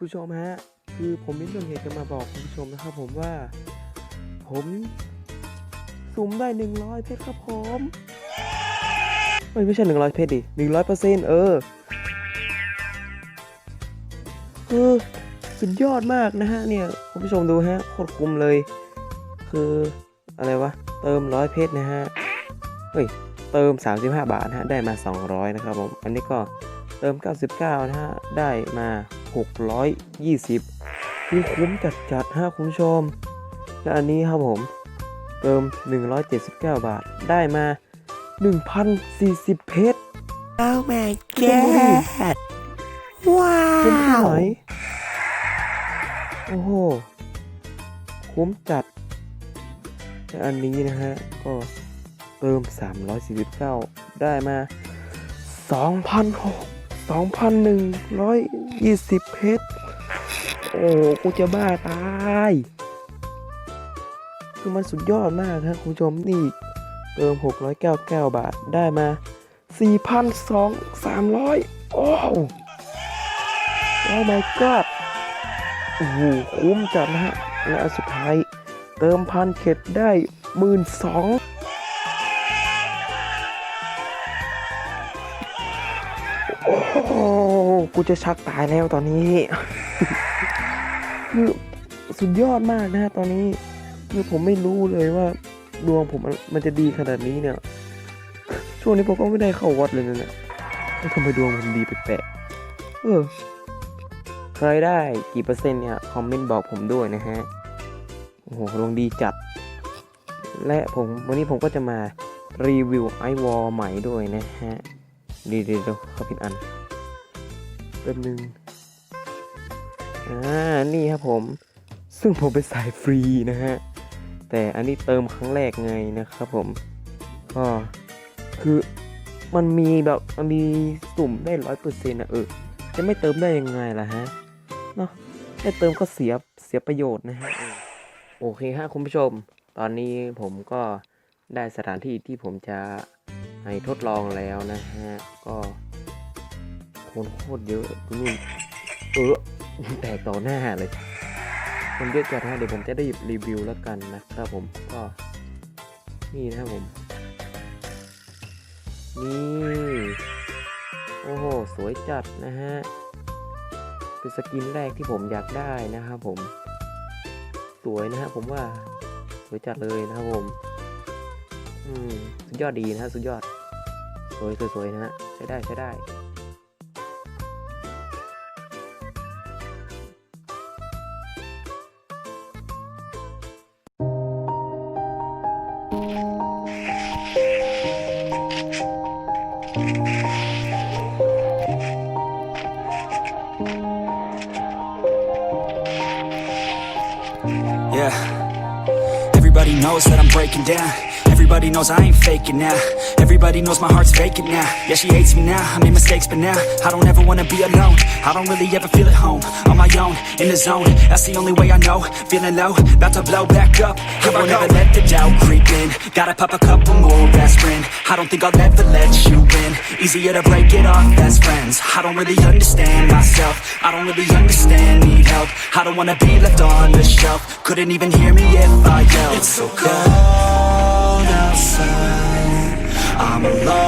ผู้ชมฮะคือผมมีเรื่องอยากจะมาบอกคุณผู้ชมนะครับผมว่า ผมสุ่มได้หนึ่งร้อยเพชรครับผมเฮ้ยไม่ใช่หนึ่งร้อยเพชรดิหนึ่งร้อยเปอร์เซ็นต์เออคือสุดยอดมากนะฮะเนี่ยคุณผู้ชมดูฮะโคตรคุ้มเลย คืออะไรวะ เติมร้อยเพชรนะฮะเฮ้ยเติม 35 บาทนะฮะได้มา 200 นะครับผม อันนี้ก็เติม 99 นะฮะ ได้มา 620คือคุ้มจัดๆฮะคุณผู้ชม และอันนี้ครับผมเติม 179 บาทได้มา 1,040 เพชร Oh my คุณผู้ชมดูดิ god ว้าคุ้มที่ไหนวโอ้โห คุ้มจัด และอันนี้นะฮะ ก็เติม 349 ได้มา2,006 2,120 เพชร โอ้กูจะบ้าตาย คือมันสุดยอดมากครับคุณผู้ชมนี่เติมก้วบาทได้มา 4,200 โอ้โหโอ้ my god โอ้โหคุ้มจัดนะฮะและสุดท้ายเติมพันเข็ดได้หมื่นสอง กูจะชักตายแล้วตอนนี้ คือสุดยอดมากนะตอนนี้ คือผมไม่รู้เลยว่า ดวงผมมันจะดีขนาดนี้เนี่ย ช่วงนี้ผมก็ไม่ได้เข้าวัดเลยนะเนี่ยทำไมดวงผมดีแปลกๆเออเคยได้กี่เปอร์เซ็นต์เนี่ย คอมเมนต์บอกผมด้วยนะฮะ โอ้โหดวงดีจัด และผมวันนี้ผมก็จะมารีวิวไอวอลใหม่ด้วยนะฮะ ดีดีดูเขาผิดอัน แป๊บนึงอ่า นี่ครับผม ซึ่งผมไปสายฟรีนะฮะ แต่อันนี้เติมครั้งแรกไงนะครับผม ก็คือมันมีแบบมันมีสุ่มได้ร้อยเปอร์เซ็นต์นะเออ จะไม่เติมได้ยังไงล่ะฮะ เนาะไม่เติมก็เสียเสียประโยชน์นะฮะ โอเคฮะคุณผู้ชม ตอนนี้ผมก็ได้สถานที่ที่ผมจะให้ทดลองแล้วนะฮะ ก็ คนโคตรเยอะนู่นเออแตกต่อหน้าเลย คนเยอะจัดฮะเดี๋ยวผมจะได้หยิบรีวิวแล้วกันนะครับผมก็นี่นะครับผม นี่ โอ้โห สวยจัดนะฮะ เป็นสกินแรกที่ผมอยากได้นะครับผม สวยนะฮะผมว่าสวยจัดเลยนะครับผม อืม สุดยอดดีนะฮะ สุดยอด สวยสวยนะฮะ ใช้ได้ใช้ได้ Yeah. Everybody knows that I'm breaking down. Everybody knows I ain't faking now. Everybody knows my heart's vacant now. Yeah, she hates me now. I made mistakes, but now I don't ever wanna be alone. I don't really ever feel at home. On my own, in the zone. That's the only way I know. Feeling low, about to blow back up. I won't ever let the doubt creep in. Gotta pop a couple more aspirin. I don't think I'll ever let you in. Easier to break it off best friends. I don't really understand myself. I don't really understand, need help. I don't wanna be left on the shelf. Couldn't even hear me if I yelled. It's so cold outside. I'm alone,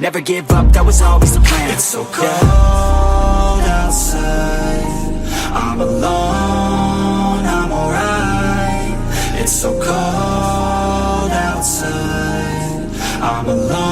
Never give up, that was always the plan. It's so cold outside. I'm alone, I'm alright. It's so cold outside. I'm alone.